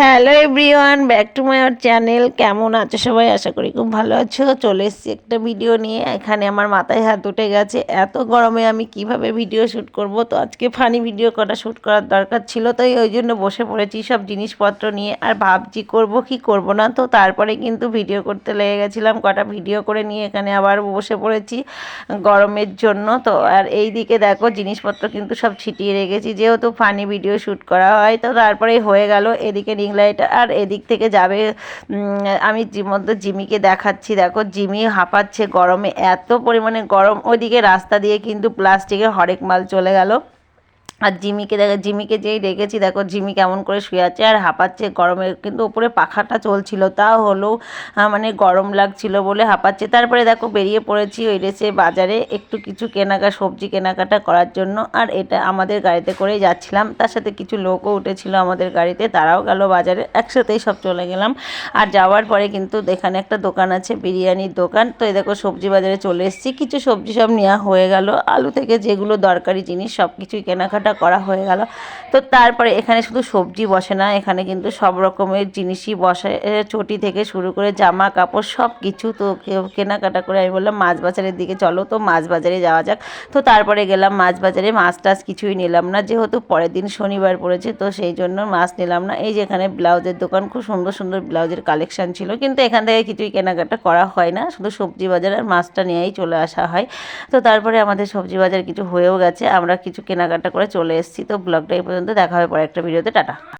Hello everyone, back to my channel. কেমন আছো সবাই? আশা করি খুব ভালো আছো। চলে এসেছি একটা ভিডিও নিয়ে। এখানে আমার মাথায় হাত উঠে গেছে, এত গরমে আমি কীভাবে ভিডিও শ্যুট করব? তো আজকে ফানি ভিডিও করা শ্যুট করার দরকার ছিল, তাই ওই জন্য বসে পড়েছি সব জিনিসপত্র নিয়ে। আর ভাবছি, করব কি করব না? তো তারপরে কিন্তু ভিডিও করতে লেগে গেছিলাম, কটা ভিডিও করে নিয়ে এখানে আবার বসে পড়েছি গরমের জন্য। তো আর এই দিকে দেখো, জিনিসপত্র কিন্তু সব ছিটিয়ে রেখেছি, যেহেতু ফানি ভিডিও শ্যুট করা হয়, তো তারপরে হয়ে গেল। এদিকে রিং লাইট আর এদিক থেকে যাবে আমি মধ্যে জিমিকে দেখাচ্ছি। দেখো, জিমি হাঁপাচ্ছে গরমে, এত পরিমাণে গরম। ওইদিকে রাস্তা দিয়ে কিন্তু প্লাস্টিকের হরেক মাল চলে গেল। আর জিমিকে দেখো, জিমিকে যেই রেখেছি দেখো জিমি কেমন করে শুয়ে আছে আর হাঁপাচ্ছে। গরমে কিন্তু ওপরে পাখাটা চলছিল, তা হলেও মানে গরম লাগছিল বলে হাঁপাচ্ছে। তারপরে দেখো বেরিয়ে পড়েছি ওই রেসে বাজারে একটু কিছু কেনাকা, সবজি কেনাকাটা করার জন্য। আর এটা আমাদের গাড়িতে করেই যাচ্ছিলাম। তার সাথে কিছু লোকও উঠেছিল আমাদের গাড়িতে, তারাও গেল বাজারে, একসাথেই সব চলে গেলাম। আর যাওয়ার পরে কিন্তু এখানে একটা দোকান আছে, বিরিয়ানির দোকান। তো এই দেখো সবজি বাজারে চলে এসেছি। কিছু সবজি সব নেওয়া হয়ে গেল। আলু থেকে যেগুলো দরকারি জিনিস সব কিছুই কেনাকাটা করা হয়ে গেল। তো তারপরে এখানে শুধু সবজি বসে না, এখানে কিন্তু সব রকমের জিনিসই বসে। চটি থেকে শুরু করে জামা, কাপড় সব কিছু তো কেনাকাটা করে আমি বললাম, মাছ বাজারের দিকে চলো তো, মাছ বাজারে যাওয়া যাক। তো তারপরে গেলাম, মাছ বাজারে মাছ টাছ কিছুই নিলাম না, যেহেতু পরের দিন শনিবার পড়েছে, তো সেই জন্য মাছ নিলাম না। এই যে এখানে ব্লাউজের দোকান, খুব সুন্দর সুন্দর ব্লাউজের কালেকশন ছিল, কিন্তু এখান থেকে কিছুই কেনাকাটা করা হয় না, শুধু সবজি বাজার আর মাছটা নিয়েই চলে আসা হয়। তো তারপরে আমাদের সবজি বাজার কিছু হয়েও গেছে, আমরা কিছু কেনাকাটা করে চলে এসেছি। তো ব্লগটা এই পর্যন্ত। দেখা হবে পরে একটা ভিডিওতে টাটা।